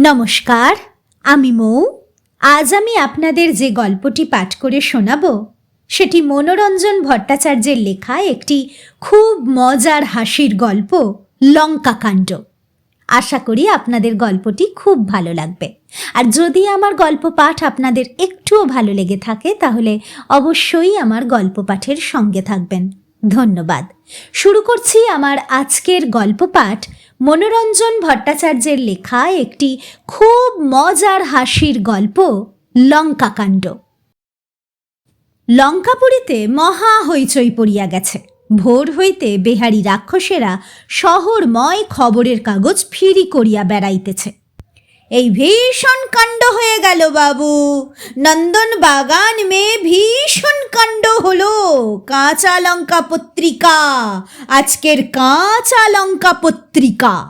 নমস্কার, আমি মৌ। আজ আমি আপনাদের যে গল্পটি পাঠ করে শোনাব, সেটি মনোরঞ্জন ভট্টাচার্যের লেখা একটি খুব মজার হাসির গল্প, লঙ্কাকাণ্ড। আশা করি আপনাদের গল্পটি খুব ভালো লাগবে। আর যদি আমার গল্প পাঠ আপনাদের একটুও ভালো লেগে থাকে, তাহলে অবশ্যই আমার গল্প পাঠের সঙ্গে থাকবেন। ধন্যবাদ। শুরু করছি আমার আজকের গল্প পাঠ মনোরঞ্জন ভট্টাচার্যের লেখা একটি খুব মজার হাসির গল্প, লঙ্কাকাণ্ড। লঙ্কাপুরীতে মহা হইচই পড়িয়া গেছে। ভোর হইতে বেহারি রাক্ষসেরা শহরময় খবরের কাগজ ফিরি করিয়া বেড়াইতেছে। এই ভীষণ কাণ্ড হয়ে গেল বাবু। নন্দন বাগান মেয়ে ভীষণ কাণ্ড হলো। কাঁচা লঙ্কা পত্রিকা, আজকের কাঁচা লঙ্কা পত্রিকা।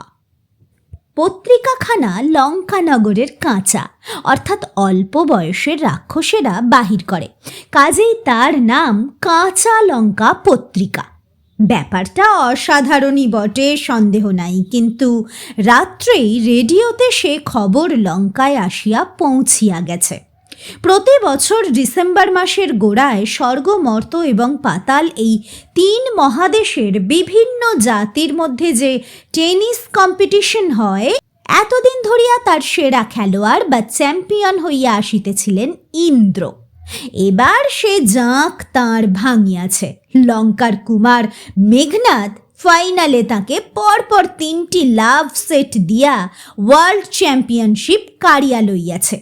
পত্রিকাখানা লঙ্কানগরের কাঁচা, অর্থাৎ অল্প বয়সের রাক্ষসেরা বাহির করে। কাজেই তার নাম কাঁচা লঙ্কা পত্রিকা। ব্যাপারটা অসাধারণই বটে, সন্দেহ নাই। কিন্তু রাত্রেই রেডিওতে সে খবর লঙ্কায় আসিয়া পৌঁছিয়া গেছে। প্রতি বছর ডিসেম্বর মাসের গোড়ায় স্বর্গ মর্ত এবং পাতাল এই তিন মহাদেশের বিভিন্ন জাতির মধ্যে যে টেনিস কম্পিটিশন হয়, এতদিন ধরিয়া তার সেরা খেলোয়াড় বা চ্যাম্পিয়ন হইয়া আসিতেছিলেন ইন্দ্র। এবার সে জাঁক তাঁর ভাঙিয়াছে। লঙ্কার কুমার মেঘনাথ ফাইনালে তাকে পরপর তিনটি লাভ সেট দিয়া ওয়ার্ল্ড চ্যাম্পিয়নশিপ কাড়িয়া লইয়াছে।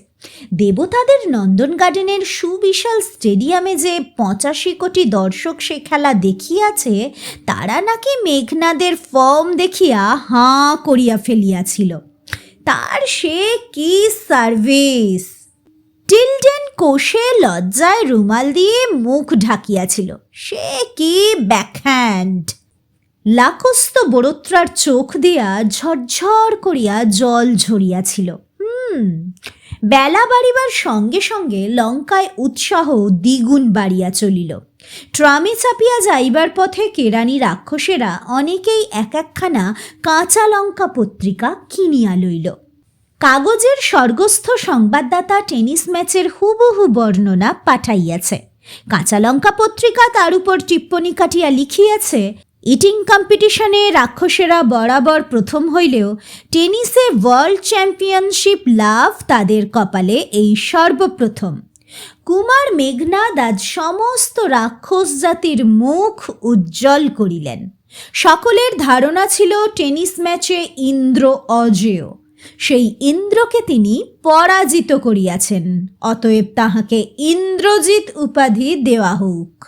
দেবতাদের নন্দন গার্ডেনের সুবিশাল স্টেডিয়ামে যে পঁচাশি কোটি দর্শক সে খেলা দেখিয়াছে, তারা নাকি মেঘনাদের ফর্ম দেখিয়া হাঁ করিয়া ফেলিয়াছিল। তার সে কি সার্ভিস? টিলডেন কোষে লজ্জায় রুমাল দিয়ে মুখ ঢাকিয়াছিল। সে কি ব্যাকহ্যান্ড? লাকস্ত বড়োত্রার চোখ দিয়া ঝরঝর করিয়া জল ঝরিয়াছিল। হুম, বেলা বাড়িবার সঙ্গে সঙ্গে লঙ্কায় উৎসাহ দ্বিগুণ বাড়িয়া চলিল। ট্রামে চাপিয়া যাইবার পথে কেরানি রাক্ষসেরা অনেকেই এক একখানা কাঁচা লঙ্কা পত্রিকা কিনিয়া লইল। কাগজের স্বর্গস্থ সংবাদদাতা টেনিস ম্যাচের হুবহু বর্ণনা পাঠাইয়াছে। কাঁচা লঙ্কা পত্রিকা তার উপর টিপ্পণী কাটিয়া লিখিয়াছে, ইটিং কম্পিটিশনে রাক্ষসেরা বরাবর প্রথম হইলেও টেনিসে ওয়ার্ল্ড চ্যাম্পিয়নশিপ লাভ তাদের কপালে এই সর্বপ্রথম। কুমার মেঘনাদ আজ সমস্ত রাক্ষস জাতির মুখ উজ্জ্বল করিলেন। সকলের ধারণা ছিল টেনিস ম্যাচে ইন্দ্র অজেয়। সেই ইন্দ্রকে তিনি পরাজিত করিয়াছেন। অতএব তাহাকে ইন্দ্রজিৎ উপাধি দেওয়া হোক।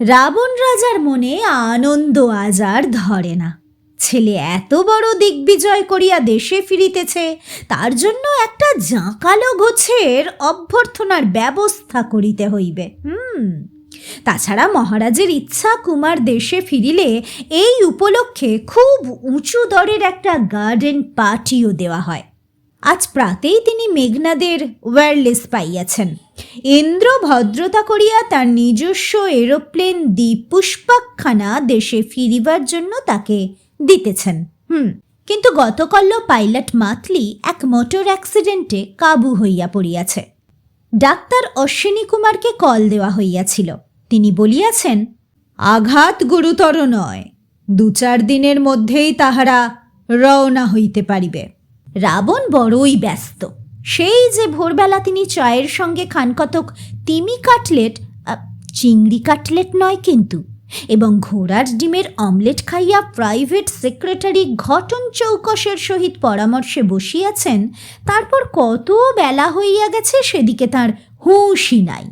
রাবণ রাজার মনে আনন্দ আজার ধরে না। ছেলে এত বড় দিগ্বিজয় করিয়া দেশে ফিরিতেছে, তার জন্য একটা জাঁকালো গোছের অভ্যর্থনার ব্যবস্থা করিতে হইবে। হুম। তাছাড়া মহারাজের ইচ্ছা কুমার দেশে ফিরিলে এই উপলক্ষে খুব উঁচু দরের একটা গার্ডেন পার্টিও দেওয়া হয়। আজ প্রাতেই তিনি মেঘনাদের ওয়্যারলেস পাইয়াছেন। ইন্দ্র ভদ্রতা করিয়া তার নিজস্ব এরোপ্লেন দ্বীপ পুষ্পাকখানা দেশে ফিরিবার জন্য তাকে দিতেছেন। হুম, কিন্তু গতকল্য পাইলট মাতলি এক মোটর অ্যাক্সিডেন্টে কাবু হইয়া পড়িয়াছে। ডাক্তার অশ্বিনী কুমারকে কল দেওয়া হইয়াছিল। তিনি বলিয়াছেন, আঘাত গুরুতর নয়। দু চার দিনের মধ্যেই তাহারা রওনা হইতে পারিবে। রাবণ বড়ই ব্যস্ত। সেই যে ভোরবেলা তিনি চায়ের সঙ্গে খানকতক তিমি কাটলেট চিংড়ি কাটলেট নয় কিন্তু, এবং ঘোড়ার ডিমের অমলেট খাইয়া প্রাইভেট সেক্রেটারি ঘটন চৌকসের সহিত পরামর্শে বসিয়াছেন, তারপর কত বেলা হইয়া গেছে সেদিকে তার হুঁশই নাই।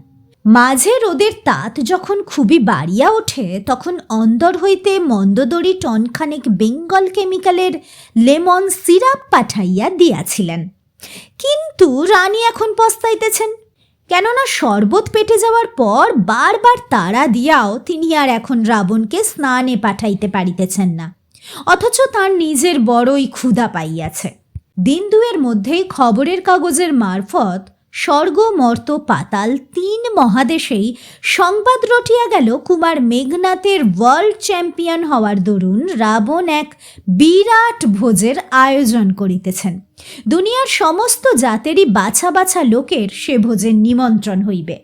মাঝে রোদের তাত যখন খুবই বাড়িয়া ওঠে, তখন অন্দর হইতে মন্দদরি টনখানেক বেঙ্গল কেমিক্যালের লেমন সিরাপ পাঠাইয়া দিয়াছিলেন। কিন্তু রানী এখন পস্তাইতেছেন। কেননা শরবত পেটে যাওয়ার পর বারবার তাড়া দিয়াও তিনি আর এখন রাবণকে স্নানে পাঠাইতে পারিতেছেন না। অথচ তার নিজের বড়ই ক্ষুধা পাইয়াছে। দিন দুয়ের মধ্যেই খবরের কাগজের মারফত স্বর্গ মর্ত পাতাল তিন মহাদেশেই সংবাদ রটিয়া গেল কুমার মেঘনাথের ওয়ার্ল্ড চ্যাম্পিয়ন হওয়ার দরুন রাবণ এক বিরাট ভোজের আয়োজন করিতেছেন। দুনিয়ার সমস্ত জাতেরই বাছা বাছা লোকের সে ভোজের নিমন্ত্রণ হইবে।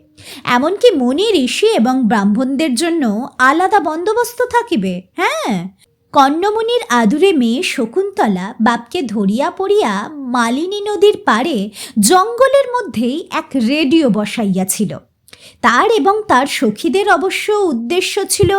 এমনকি মনি, ঋষি এবং ব্রাহ্মণদের জন্য আলাদা বন্দোবস্ত থাকিবে। হ্যাঁ? কন্যমুনির আদুরে মেয়ে শকুন্তলা বাপকে ধরিয়া পড়িয়া মালিনী নদীর পাড়ে জঙ্গলের মধ্যেই এক রেডিও বসাইয়াছিল। তার এবং তার সখীদের অবশ্য উদ্দেশ্য ছিল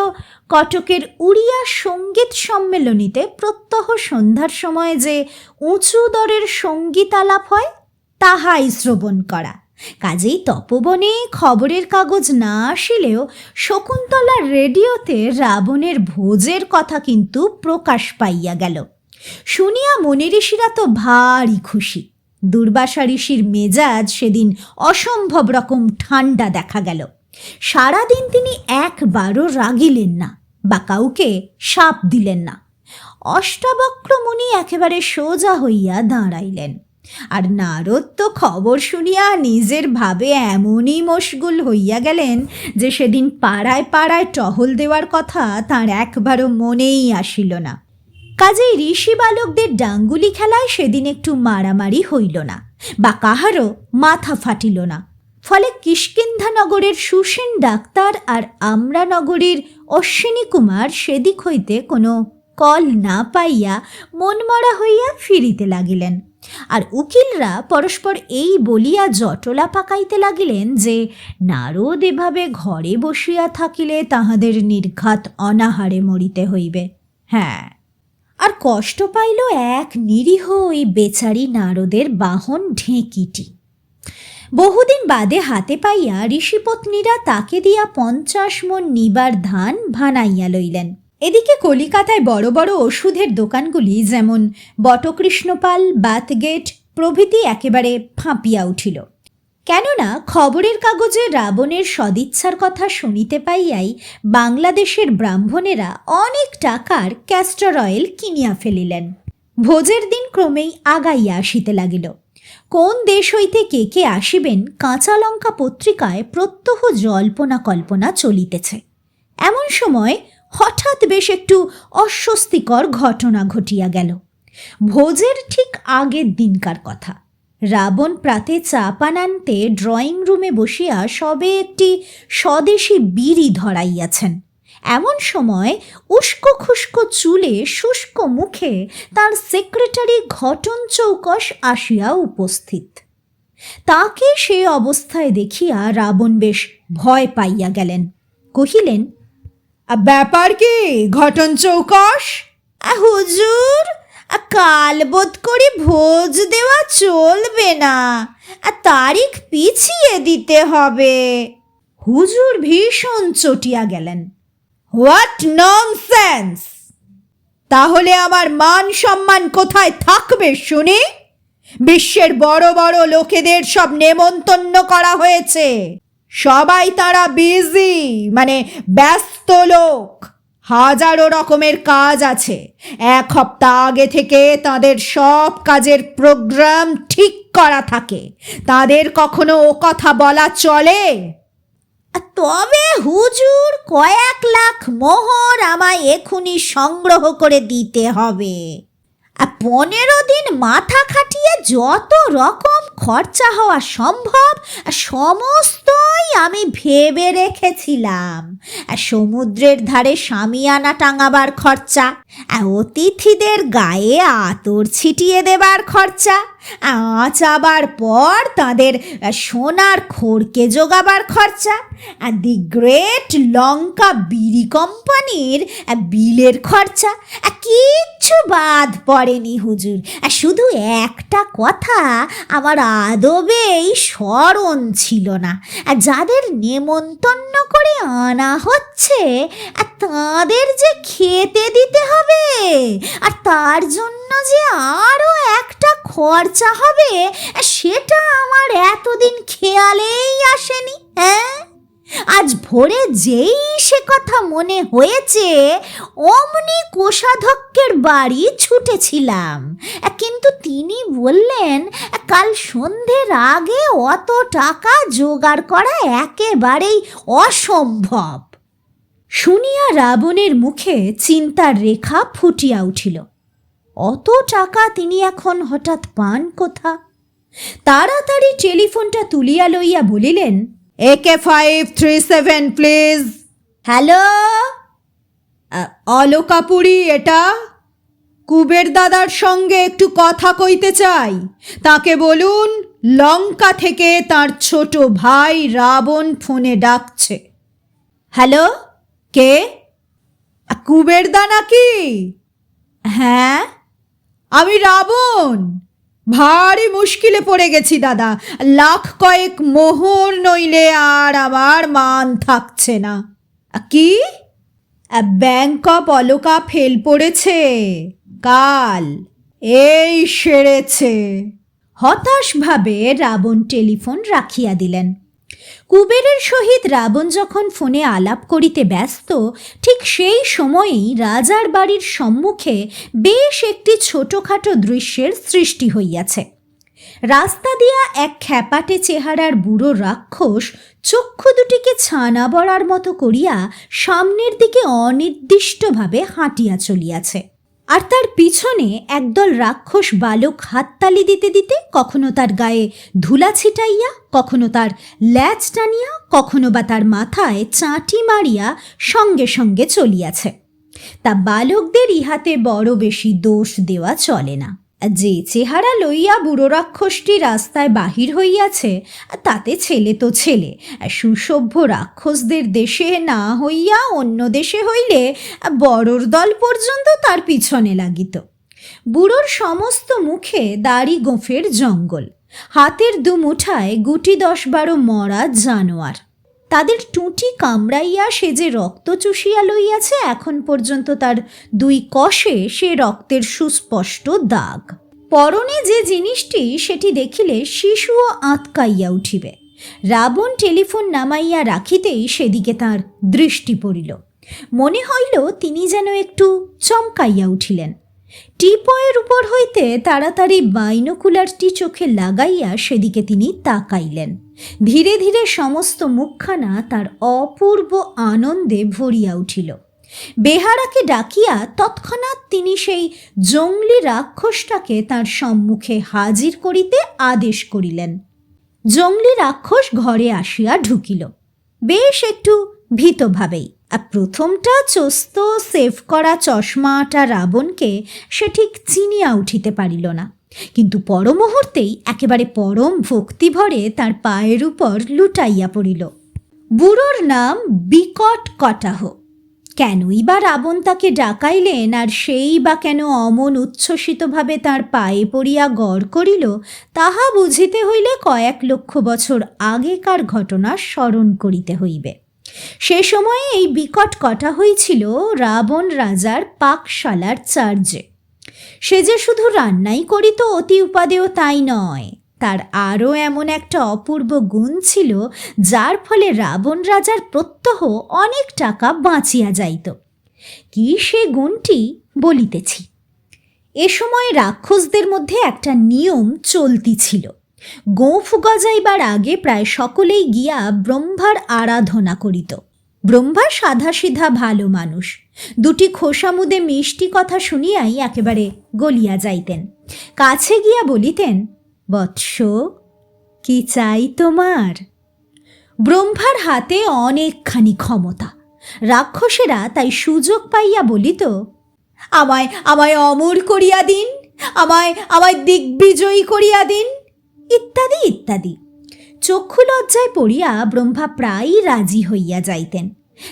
কটকের উড়িয়া সংগীত সম্মেলনীতে প্রত্যহ সন্ধ্যার সময় যে উঁচু দরের সংগীত আলাপ হয়, তাহাই শ্রবণ করা। কাজেই তপবনে খবরের কাগজ না আসিলেও শকুন্তলার রেডিওতে রাবণের ভোজের কথা কিন্তু প্রকাশ পাইয়া গেল। শুনিয়া মনি ঋষিরা তো ভারী খুশি। দুর্বাসা ঋষির মেজাজ সেদিন অসম্ভব রকম ঠান্ডা দেখা গেল। সারাদিন তিনি একবারও রাগিলেন না বা কাউকে সাপ দিলেন না। অষ্টাবক্র মুনি একেবারে সোজা হইয়া দাঁড়াইলেন। আর নারদ তো খবর শুনিয়া নিজের ভাবে এমনই মশগুল হইয়া গেলেন যে সেদিন পাড়ায় পাড়ায় টহল দেওয়ার কথা তার একবারও মনেই আসিল না। কাজেই ঋষি বালকদের ডাঙ্গুলি খেলায় সেদিন একটু মারামারি হইল না বা কাহারও মাথা ফাটিল না। ফলে কিষ্কিন্ধা নগরের সুসেন ডাক্তার আর আমরা নগরীর অশ্বিনী কুমার সেদিক হইতে কোনো কল না পাইয়া মনমরা হইয়া ফিরিতে লাগিলেন। আর উকিলরা পরস্পর এই বলিয়া জটলা পাকাইতে লাগিলেন যে, নারদ এভাবে ঘরে বসিয়া থাকিলে তাহাদের নির্ঘাত অনাহারে মরিতে হইবে। হ্যাঁ আর কষ্ট পাইল এক নিরীহ ওই বেচারি নারদের বাহন ঢেঁকিটি। বহুদিন বাদে হাতে পাইয়া ঋষিপত্নীরা তাকে দিয়া পঞ্চাশ মন নিবার ধান ভানাইয়া লইলেন। এদিকে কলিকাতায় বড় বড় ওষুধের দোকানগুলি যেমন বটকৃষ্ণপাল বাতগেট প্রভৃতি একেবারে ফাঁপিয়া উঠিল। কেননা খবরের কাগজে রাবণের সদিচ্ছার কথা শুনিতে পাইয়াই বাংলাদেশের ব্রাহ্মণেরা অনেক টাকার ক্যাস্টর অয়েল কিনিয়া ফেলিলেন। ভোজের দিন ক্রমেই আগাইয়া আসিতে লাগিল। কোন দেশ হইতে কে কে আসিবেন কাঁচা লঙ্কা পত্রিকায় প্রত্যহ জল্পনা কল্পনা চলিতেছে। এমন সময় হঠাৎ বেশ একটু অস্বস্তিকর ঘটনা ঘটিয়া গেল। ভোজের ঠিক আগের দিনকার কথা। রাবণ প্রাতে চা পান আনতে ড্রয়িং রুমে বসিয়া সবে একটি স্বদেশী বিড়ি ধরাইয়াছেন। এমন সময় উস্কো খুস্কো চুলে শুষ্ক মুখে তার সেক্রেটারি ঘটন চৌকস আসিয়া উপস্থিত। তাকে সে অবস্থায় দেখিয়া রাবণ বেশ ভয় পাইয়া গেলেন। কহিলেন ব্যাপার কি? ঘটন চৌকস "আ, হুজুর কাল বোধ করে ভোজ দেওয়া চলবে না। আ, তারিখ পিছিয়ে দিতে হবে। হুজুর ভীষণ চটিয়া গেলেন। What nonsense? তাহলে আমার মান সম্মান কোথায় থাকবে শুনি? বিশ্বের বড় বড় লোকেদের সব নেমন্তন্ন করা হয়েছে। সবাই তারা বিজি মানে ব্যস্ত লোক। হাজারো রকমের কাজ আছে। এক সপ্তাহ আগে থেকে তাদের সব কাজের প্রোগ্রাম ঠিক করা থাকে। তাদের কখনো ও কথা বলা চলে? তবে হুজুর, কয়েক লাখ মোহর আমায় এখুনি সংগ্রহ করে দিতে হবে। পনেরো দিন মাথা খাটিয়ে যত রকম খরচা হওয়া সম্ভব সমস্তই আমি ভেবে রেখেছিলাম। সমুদ্রের ধারে সামিয়ানা টাঙাবার খরচা অতিথিদের গায়ে আতর ছিটিয়ে দেবার খরচা আঁচাবার পর তাদের সোনার খড়কে জোগাবার খরচা আর দি গ্রেট লঙ্কা বিড়ি কোম্পানির বিলের খরচা। কিচ্ছু বাদ পড়েনি হুজুর। আর শুধু একটা কথা, আমার আদবেই স্মরণ ছিল না। আর যাদের নেমন্তন্ন করে আনা হচ্ছে আর তাদের যে খেতে দিতে হবে, আর তার জন্য যে আরও একটা খরচা হবে সেটা আমার এতদিন খেয়ালেই আসেনি হ্যাঁ? আজ ভোরে যেই সে কথা মনে হয়েছে, অমনি কোষাধ্যক্ষের বাড়ি ছুটেছিলাম। কিন্তু তিনি বললেন, কাল সন্ধ্যের আগে অত টাকা জোগাড় করা একেবারেই অসম্ভব। শুনিয়া রাবণের মুখে চিন্তার রেখা ফুটিয়া উঠিল। অত টাকা তিনি এখন হঠাৎ পান কোথা? তাড়াতাড়ি টেলিফোনটা তুলিয়া লইয়া বলিলেন একে five three seven please hello Alakapuri এটা? কুবের দাদার সঙ্গে একটু কথা কইতে চাই। তাকে বলুন, লঙ্কা থেকে তার ছোট ভাই রাবণ ফোনে ডাকছে। হ্যালো কে? কুবের দা নাকি? হ্যাঁ? আমি রাবণ। ভারী মুশকিলে পড়ে গেছি দাদা। লাখ কয়েক মোহর নইলে আর আমার মান থাকছে না। কি? ব্যাংক অফ অলকা ফেল পড়েছে। কাল এই সেরেছে। হতাশভাবে রাবণ টেলিফোন রাখিয়া দিলেন। কুবেরের সহিত রাবণ যখন ফোনে আলাপ করিতে ব্যস্ত, ঠিক সেই সময়েই রাজার বাড়ির সম্মুখে বেশ একটি ছোটখাটো দৃশ্যের সৃষ্টি হইয়াছে। রাস্তা দিয়া এক খ্যাপাটে চেহারার বুড়ো রাক্ষস চক্ষু দুটিকে ছানা বড়ার মতো করিয়া সামনের দিকে অনির্দিষ্টভাবে হাঁটিয়া চলিয়াছে। আর তার পিছনে একদল রাক্ষস বালক হাততালি দিতে দিতে কখনো তার গায়ে ধুলা ছিটাইয়া, কখনো তার ল্যাচ টানিয়া, কখনো বা তার মাথায় চাঁটি মারিয়া সঙ্গে সঙ্গে চলিয়াছে। তা বালকদের ইহাতে বড় বেশি দোষ দেওয়া চলে না। যে চেহারা লইয়া বুড়ো রাক্ষসটি রাস্তায় বাহির হইয়াছে, তাতে ছেলে তো ছেলে। সুসভ্য রাক্ষসদের দেশে না হইয়া অন্য দেশে হইলে বড়র দল পর্যন্ত তার পিছনে লাগিত। বুড়োর সমস্ত মুখে দাড়ি গোফের জঙ্গল। হাতের দু মুঠায় গুটি দশ বারো মরা জানোয়ার। তাদের টুঁটি কামড়াইয়া সে যে রক্ত চুষিয়া লইয়াছে, এখন পর্যন্ত তার দুই কষে সে রক্তের সুস্পষ্ট দাগ। পরনে যে জিনিসটি, সেটি দেখিলে শিশুও আঁতকাইয়া উঠিবে। রাবণ টেলিফোন নামাইয়া রাখিতেই সেদিকে তার দৃষ্টি পড়িল। মনে হইল তিনি যেন একটু চমকাইয়া উঠিলেন। টিপয়ের উপর হইতে তাড়াতাড়ি বাইনোকুলারটি চোখে লাগাইয়া সেদিকে তিনি তাকাইলেন। ধীরে ধীরে সমস্ত মুখখানা তার অপূর্ব আনন্দে ভরিয়া উঠিল। বেহারাকে ডাকিয়া তৎক্ষণাৎ তিনি সেই জঙ্গলি রাক্ষসটাকে তার সম্মুখে হাজির করিতে আদেশ করিলেন। জঙ্গলি রাক্ষস ঘরে আসিয়া ঢুকিল। বেশ একটু ভীতভাবেই আর প্রথমটা চস্ত সেভ করা চশমাটা রাবণকে সে ঠিক চিনিয়া উঠিতে পারিল না। কিন্তু পরমুহূর্তেই একেবারে পরম ভক্তিভরে তার পায়ের উপর লুটাইয়া পড়িল। বুড়োর নাম বিকট কটাহ। কেনই বা রাবণ তাকে ডাকাইলেন আর সেই বা কেন অমন উচ্ছ্বসিতভাবে তার পায়ে পড়িয়া গড় করিল, তাহা বুঝিতে হইলে কয়েক লক্ষ বছর আগেকার ঘটনা স্মরণ করিতে হইবে। সে সময়ে এই বিকট কটা হয়েছিল রাবণ রাজার পাকশালার চার্জে সে যে শুধু রান্নাই করিত অতি উপাদেয় তাই নয়, তার আরও এমন একটা অপূর্ব গুণ ছিল, যার ফলে রাবণ রাজার প্রত্যহ অনেক টাকা বাঁচিয়া যাইত। কি সে গুণটি বলিতেছি? এ সময় রাক্ষসদের মধ্যে একটা নিয়ম চলতি ছিল। গোঁফ গজাইবার আগে প্রায় সকলেই গিয়া ব্রহ্মার আরাধনা করিত। ব্রহ্মা সাধাসিধা ভালো মানুষ। দুটি খোসামুদে মিষ্টি কথা শুনিয়াই একেবারে গলিয়া যাইতেন। কাছে গিয়া বলিতেন, বৎস, কি চাই তোমার? ব্রহ্মার হাতে অনেকখানি ক্ষমতা। রাক্ষসেরা তাই সুযোগ পাইয়া বলিত, আমায় আমায় অমর করিয়া দিন, আমায় আমায় দিগ্বিজয়ী করিয়া দিন। ইত্যাদি ইত্যাদি। চক্ষু লজ্জায় পড়িয়া ব্রহ্মা প্রায়ই রাজি হইয়া যাইতেন।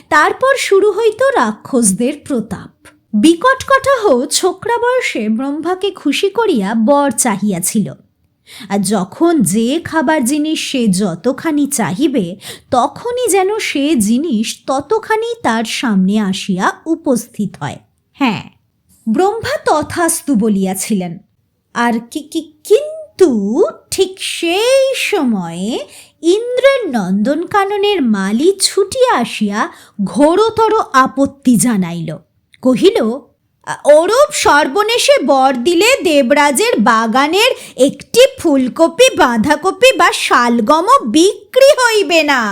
তারপর শুরু হইত রাক্ষসদের প্রতাপ। বিকট কটাহ ছোকরা বয়সে ব্রহ্মাকে খুশি করিয়া বর চাহিয়াছিল। আর যখন যে খাবার জিনিস সে যতখানি চাহিবে, তখনই যেন সে জিনিস ততখানি তার সামনে আসিয়া উপস্থিত হয়। হ্যাঁ ব্রহ্মা তথাস্তু বলিয়াছিলেন। আর কি কি, কিন্তু ঠিক সেই সময়ে ইন্দ্রের নন্দনকাননের মালি ছুটিয়া আসিয়া ঘোরতর আপত্তি জানাইল। কহিল, ওরূপ সর্বনেশে বর দিলে দেবরাজের বাগানের একটি ফুলকপি, বাঁধাকপি বা শালগম বিক্রি হইবে না।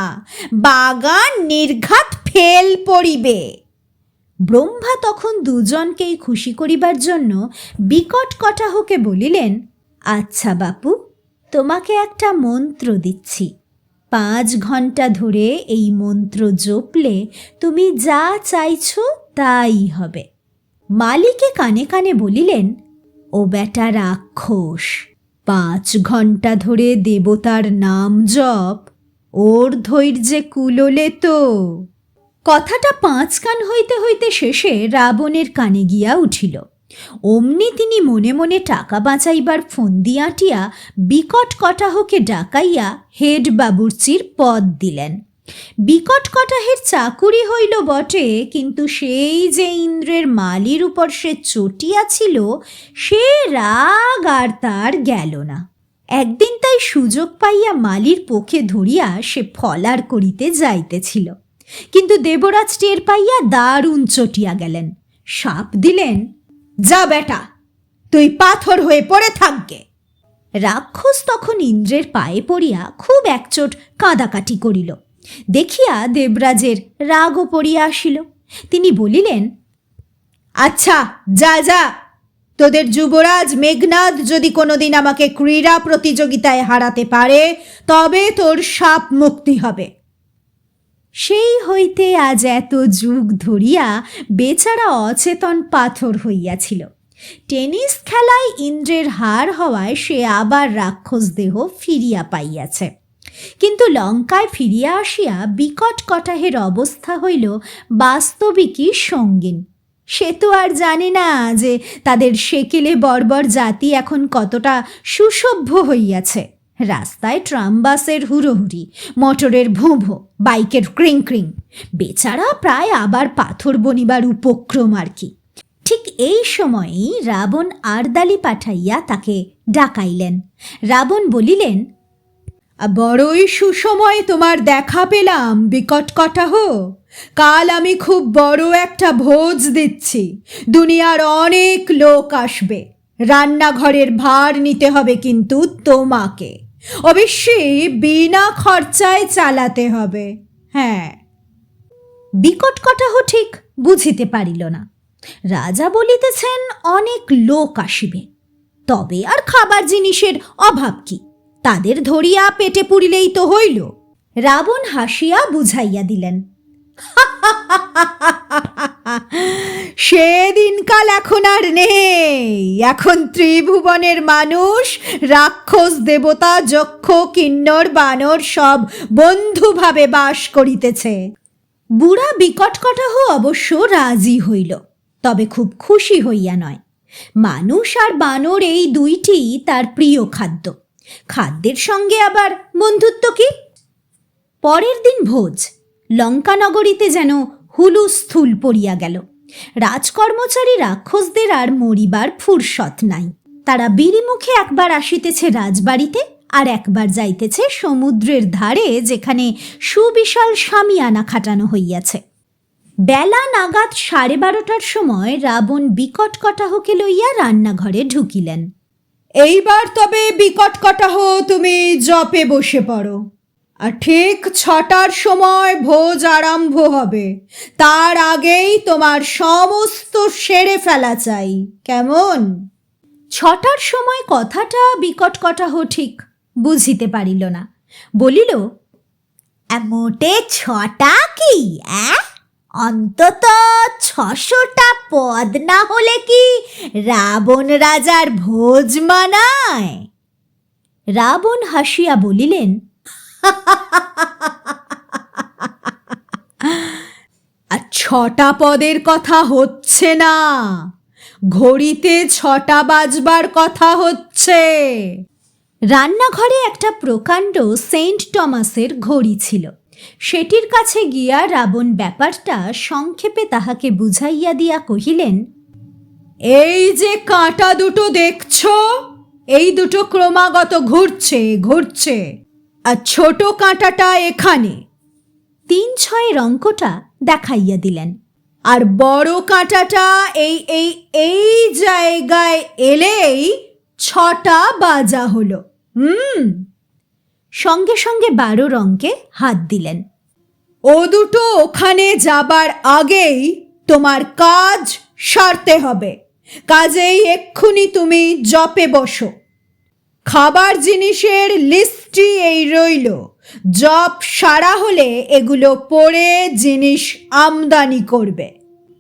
বাগান নির্ঘাত ফেল পড়িবে। ব্রহ্মা তখন দুজনকেই খুশি করিবার জন্য বিকট কটাহকে বলিলেন আচ্ছা বাপু তোমাকে একটা মন্ত্র দিচ্ছি। পাঁচ ঘণ্টা ধরে এই মন্ত্র জপলে তুমি যা চাইছ তাই হবে। মালিকে কানে কানে বলিলেন, ও বেটা রাক্ষস, পাঁচ ঘণ্টা ধরে দেবতার নাম জপ, ওর ধৈর্যে কুলোলে তো। কথাটা পাঁচ কান হইতে হইতে শেষে রাবণের কানে গিয়া উঠিল। অমনি তিনি মনে মনে টাকা বাঁচাইবার ফন্দি আঁটিয়া বিকট কটাহকে ডাকাইয়া হেড বাবুর্চির পদ দিলেন। বিকট কটাহের চাকুরি হইল বটে, কিন্তু সেই যে ইন্দ্রের মালির উপর সে চটিয়াছিল সে রাগ আর তার গেল না। একদিন তাই সুযোগ পাইয়া মালির পক্ষে ধরিয়া সে ফলার করিতে যাইতেছিল। কিন্তু দেবরাজ টের পাইয়া দারুণ চটিয়া গেলেন। সাপ দিলেন যা বেটা, তুই পাথর হয়ে পড়ে থাকবে রাক্ষস তখন ইন্দ্রের পায়ে পড়িয়া খুব একচোট কাঁদাকাটি করিল। দেখিয়া দেবরাজের রাগও পড়িয়া আসিল। তিনি বলিলেন আচ্ছা যা যা। তোদের যুবরাজ মেঘনাদ যদি কোনোদিন আমাকে ক্রীড়া প্রতিযোগিতায় হারাতে পারে, তবে তোর সাপ মুক্তি হবে। সেই হইতে আজ এত যুগ ধরিয়া বেচারা অচেতন পাথর হইয়াছিল। টেনিস খেলায় ইন্দ্রের হার হওয়ায় সে আবার রাক্ষস দেহ ফিরিয়া পাইয়াছে। কিন্তু লঙ্কায় ফিরিয়া আসিয়া বিকট কটাহের অবস্থা হইল বাস্তবিকই সঙ্গীন। সে তো আর জানে না যে তাদের সেকেলে বর্বর জাতি এখন কতটা সুসভ্য হইয়াছে। রাস্তায় ট্রাম বাসের হুড়োহুড়ি, মোটরের ভোঁভো, বাইকের ক্রিং ক্রিং। বেচারা প্রায় আবার পাথর বনিবার উপক্রম আর কি। ঠিক এই সময়েই রাবণ আরদালি পাঠাইয়া তাকে ডাকাইলেন। রাবণ বলিলেন, বড়ই সুসময়ে তোমার দেখা পেলাম, বিকট কটাহ। কাল আমি খুব বড় একটা ভোজ দিচ্ছি। দুনিয়ার অনেক লোক আসবে। রান্নাঘরের ভার নিতে হবে কিন্তু তোমাকে। অবশ্যই বিনা খরচায় চালাতে হবে। হ্যাঁ। বিকট কটাহ ঠিক বুঝিতে পারিল না। রাজা বলিতেছেন, অনেক লোক আসিবে। তবে আর খাবার জিনিসের অভাব কি? তাদের ধরিয়া পেটে পুরিলেই তো হইল। রাবণ হাসিয়া বুঝাইয়া দিলেন সেদিনকাল এখন আর নেই। এখন ত্রিভুবনের মানুষ, রাক্ষস, দেবতা, যক্ষ, কিন্নর, বানর সব বন্ধুভাবে বাস করিতেছে। বুড়া বিকট কটাহ অবশ্য রাজি হইল, তবে খুব খুশি হইয়া নয়। মানুষ আর বানর এই দুইটি তার প্রিয় খাদ্য। খাদ্যের সঙ্গে আবার বন্ধুত্ব কি? পরের দিন ভোজ, লঙ্কানগরীতে যেন হুলুস্থুল পড়িয়া গেল। রাজকর্মচারী রাক্ষসদের আর মরিবার ফুরসত নাই। তারা বিড়িমুখে একবার আসিতেছে রাজবাড়িতে আর একবার যাইতেছে সমুদ্রের ধারে যেখানে সুবিশাল সামিয়ানা খাটানো হইয়াছে। বেলা নাগাদ সাড়ে বারোটার সময় রাবণ বিকট কটাহকে লইয়া রান্নাঘরে ঢুকিলেন। এইবার তবে বিকট কটাহ তুমি জপে বসে পড়ো। আর ঠিক ছটার সময় ভোজ আরম্ভ হবে। তার আগেই তোমার সমস্ত সেরে ফেলা চাই। কেমন? ছটার সময় কথাটা বিকট কটাহ ঠিক বুঝিতে পারিল না। বলিল মোটে ছটা কি অন্তত ছশোটা পদ না হলে কি রাবণ রাজার ভোজ মানায়? রাবণ হাসিয়া বলিলেন আর ছটা পদের কথা হচ্ছে না। ঘড়িতে ছটা বাজবার কথা হচ্ছে। রান্নাঘরে একটা প্রকাণ্ড সেন্ট টমাসের ঘড়ি ছিল। সেটির কাছে গিয়া রাবণ ব্যাপারটা সংক্ষেপে তাহাকে বুঝাইয়া দিয়া কহিলেন এই যে কাঁটা দুটো দেখছ এই দুটো ক্রমাগত ঘুরছে ঘুরছে। আর ছোট কাঁটাটা এখানে। তিন ছয়ের অঙ্কটা দেখাইয়া দিলেন। আর বড় কাঁটাটা এই এই এই জায়গায় এলেই ছটা বাজা হলো। হুম। সঙ্গে সঙ্গে বারো রঙ্কে হাত দিলেন। ও দুটো ওখানে যাবার আগেই তোমার কাজ সারতে হবে। কাজেই এক্ষুনি তুমি জপে বসো। খাবার জিনিসের লিস্টটি এই রইল। জব সারা হলে এগুলো পড়ে জিনিস আমদানি করবে।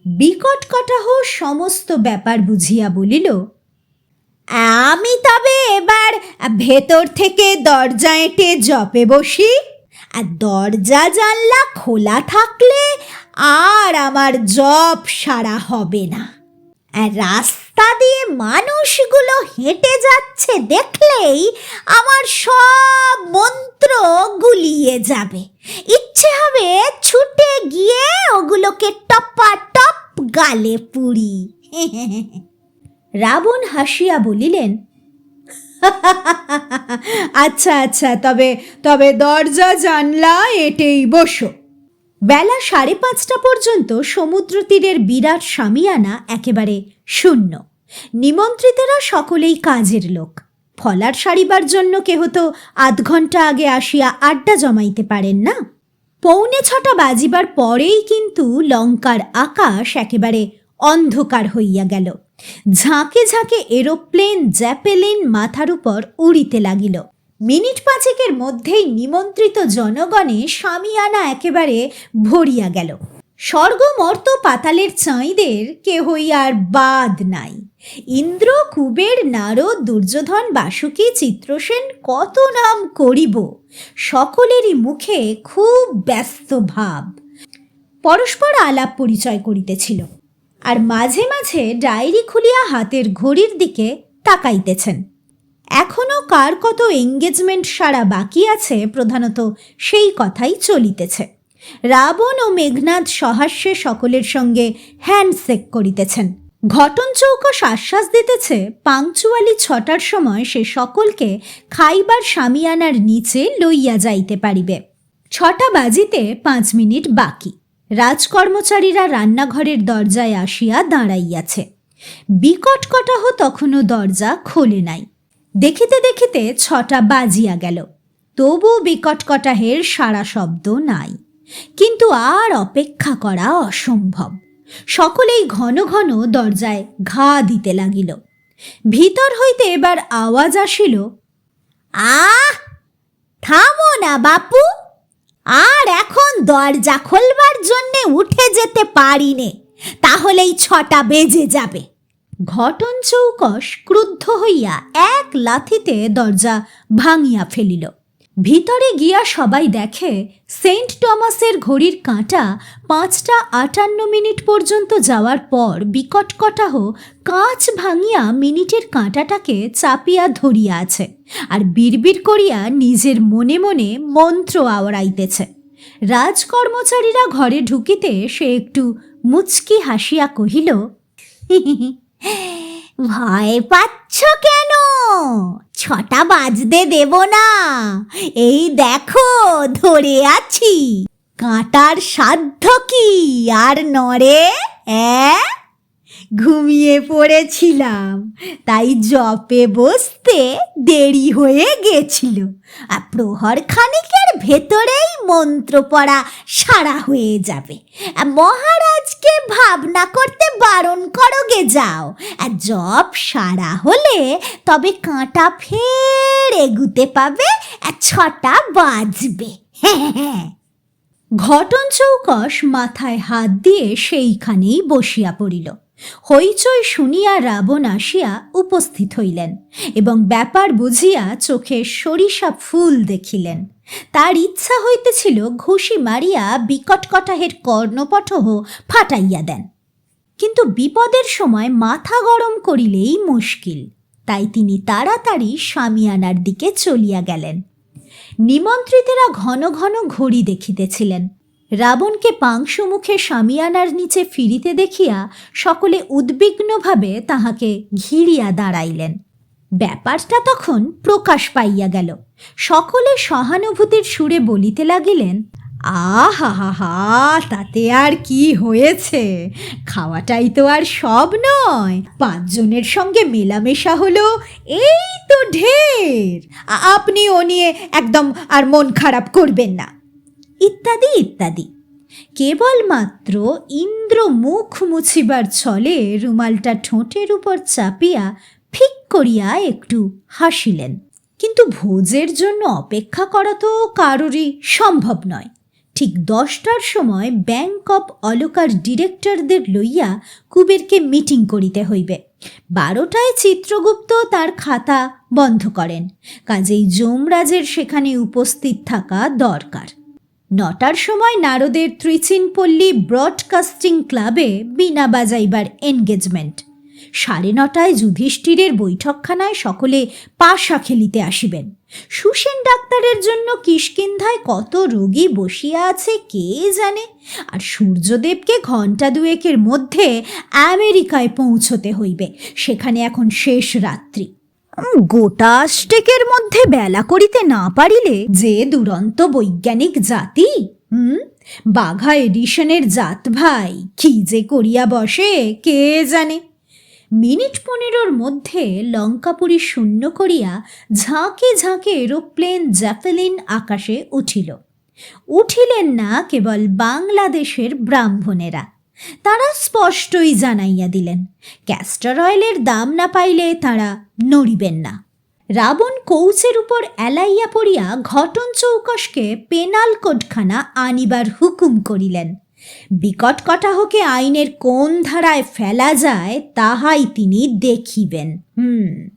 বিকট কটাহ সমস্ত ব্যাপার বুঝিয়া বলিল, আমি তবে এবার ভেতর থেকে দরজা এঁটে জপে বসি। আর দরজা জানলা খোলা থাকলে আর আমার জপ সারা হবে না। রাস্তা দিয়ে মানুষগুলো হেঁটে যাচ্ছে দেখলেই আমার সব মন্ত্র গুলিয়ে যাবে। ইচ্ছে হবে ছুটে গিয়ে ওগুলোকে টপা টপ গালে পুড়ি। রাবণ হাসিয়া বলিলেন আচ্ছা আচ্ছা তবে তবে দরজা জানলা এটেই বসো। বেলা সাড়ে পাঁচটা পর্যন্ত সমুদ্র তীরের বিরাট সামিয়ানা একেবারে শূন্য। নিমন্ত্রিতেরা সকলেই কাজের লোক। ফলার সারিবার জন্য কেহ তো আধ ঘণ্টা আগে আসিয়া আড্ডা জমাইতে পারেন না। পৌনে ছটা বাজিবার পরেই কিন্তু লঙ্কার আকাশ একেবারে অন্ধকার হইয়া গেল। ঝাঁকে ঝাঁকে এরোপ্লেন, জ্যাপেলিন মাথার উপর উড়িতে লাগিল। মিনিট পাঁচেকের মধ্যেই নিমন্ত্রিত জনগণে সামিয়ানা একেবারে ভরিয়া গেল। স্বর্গমর্ত পাতালের চাঁইদের কেহই আর বাদ নাই। ইন্দ্র, কুবের, নারদ, দুর্যোধন, বাসুকী, চিত্রসেন কত নাম করিব, সকলেরই মুখে খুব ব্যস্ত ভাব। পরস্পর আলাপ পরিচয় করিতেছিল। আর মাঝে মাঝে ডায়েরি খুলিয়া হাতের ঘড়ির দিকে তাকাইতেছেন। এখনও কার কত এঙ্গেজমেন্ট সারা বাকি আছে? প্রধানত সেই কথাই চলিতেছে। রাবণ ও মেঘনাথ সহাস্যে সকলের সঙ্গে হ্যান্ডশেক করিতেছেন। ঘটন চৌকস আশ্বাস দিতেছে পাংচুয়ালি ছটার সময় সে সকলকে খাইবার সামিয়ানার নিচে লইয়া যাইতে পারিবে। ছটা বাজিতে পাঁচ মিনিট বাকি। রাজকর্মচারীরা রান্নাঘরের দরজায় আসিয়া দাঁড়াইয়াছে। বিকট কটাহ তখনও দরজা খোলে নাই। দেখিতে দেখিতে ছটা বাজিয়া গেল। তবু বিকট কটাহের সারা শব্দ নাই। কিন্তু আর অপেক্ষা করা অসম্ভব। সকলেই ঘন ঘন দরজায় ঘা দিতে লাগিল। ভিতর হইতে এবার আওয়াজ আসিল, আহ! থামো না বাপু। আর এখন দরজা খোলবার জন্যে উঠে যেতে পারি নে। তাহলেই ছটা বেজে যাবে। ঘটন চৌকস ক্রুদ্ধ হইয়া এক লাথিতে দরজা ভাঙিয়া ফেলিল। ভিতরে গিয়া সবাই দেখে সেন্ট টমাসের ঘড়ির কাঁটা পাঁচটা আটান্ন মিনিট পর্যন্ত যাওয়ার পর বিকট কটাহ কাঁচ ভাঙিয়া মিনিটের কাঁটাটাকে চাপিয়া ধরিয়া আছে আর বিড়বিড় করিয়া নিজের মনে মনে মন্ত্র আওড়াইতেছে। রাজকর্মচারীরা ঘরে ঢুকিতে সে একটু মুচকি হাসিয়া কহিল ভয় পাচ্ছ কেন? ছটা বাজতে দেব না। এই দেখো, ধরে আছি। কাঁটার সাধ্য কি? আর নড়ে, অ্যাঁ? ঘুমিয়ে পড়েছিলাম। তাই জপে বসতে দেরি হয়ে গেছিল। আর প্রহর খানিকের ভেতরেই মন্ত্র পড়া সারা হয়ে যাবে। মহারাজকে ভাবনা করতে বারণ করো গে যাও। আর জপ সারা হলে তবে কাঁটা ফের এগুতে পাবে আর ছটা বাজবে। হ্যাঁ হ্যাঁ ঘটন চৌকস মাথায় হাত দিয়ে সেইখানেই বসিয়া পড়িল। হইচই শুনিয়া রাবণ আসিয়া উপস্থিত হইলেন এবং ব্যাপার বুঝিয়া চোখে সরিষা ফুল দেখিলেন। তার ইচ্ছা হইতেছিল ঘুষি মারিয়া বিকট কটাহের কর্ণপটহ ফাটাইয়া দেন। কিন্তু বিপদের সময় মাথা গরম করিলেই মুশকিল, তাই তিনি তাড়াতাড়ি স্বামিয়ানার দিকে চলিয়া গেলেন। নিমন্ত্রিতেরা ঘন ঘন ঘড়ি দেখিতেছিলেন। রাবণকে পাংশু মুখে সামিয়ানার নিচে ফিরিতে দেখিয়া সকলে উদ্বিগ্নভাবে তাহাকে ঘিরিয়া দাঁড়াইলেন। ব্যাপারটা তখন প্রকাশ পাইয়া গেল। সকলে সহানুভূতির সুরে বলিতে লাগিলেন, আহা, হা তাতে আর কি হয়েছে? খাওয়াটাই তো আর সব নয়। পাঁচজনের সঙ্গে মেলামেশা হলো, এই তো ঢের। আপনি ও নিয়ে একদম আর মন খারাপ করবেন না। ইত্যাদি ইত্যাদি। কেবলমাত্র ইন্দ্র মুখ মুছিবার ছলে রুমালটা ঠোঁটের উপর চাপিয়া ফিক করিয়া একটু হাসিলেন। কিন্তু ভোজের জন্য অপেক্ষা করা তো কারোরই সম্ভব নয়। ঠিক দশটার সময় ব্যাংক অফ অলকার ডিরেক্টরদের লইয়া কুবেরকে মিটিং করিতে হইবে। বারোটায় চিত্রগুপ্ত তার খাতা বন্ধ করেন। কাজেই যমরাজের সেখানে উপস্থিত থাকা দরকার। নটার সময় নারদের ত্রিচিনপল্লী ব্রডকাস্টিং ক্লাবে বিনা বাজাইবার এনগেজমেন্ট। সাড়ে নটায় যুধিষ্ঠিরের বৈঠকখানায় সকলে পাশা খেলিতে আসিবেন। সুসেন ডাক্তারের জন্য কিষ্কিন্ধায় কত রোগী বসিয়া আছে কে জানে? আর সূর্যদেবকে ঘণ্টা দুয়েকের মধ্যে আমেরিকায় পৌঁছতে হইবে, সেখানে এখন শেষ রাত্রি। গোটা স্টেকের মধ্যে বেলা করিতে না পারিলে যে দুরন্ত বৈজ্ঞানিক জাতি হুম বাঘা এডিশনের জাত ভাই, কি যে করিয়া বসে, কে জানে? মিনিট পনেরোর মধ্যে লঙ্কাপুরী শূন্য করিয়া ঝাঁকে ঝাঁকে এরোপ্লেন জ্যাপেলিন আকাশে উঠিল। উঠিলেন না কেবল বাংলাদেশের ব্রাহ্মণেরা। তারা স্পষ্টই জানাইয়া দিলেন, ক্যাস্টর অয়েলের দাম না পাইলে তারা নড়িবেন না। রাবণ কৌচের উপর এলাইয়া পড়িয়া ঘটন চৌকশকে পেনাল কোডখানা আনিবার হুকুম করিলেন। বিকট কটাহকে আইনের কোন ধারায় ফেলা যায়, তাহাই তিনি দেখিবেন। হুম।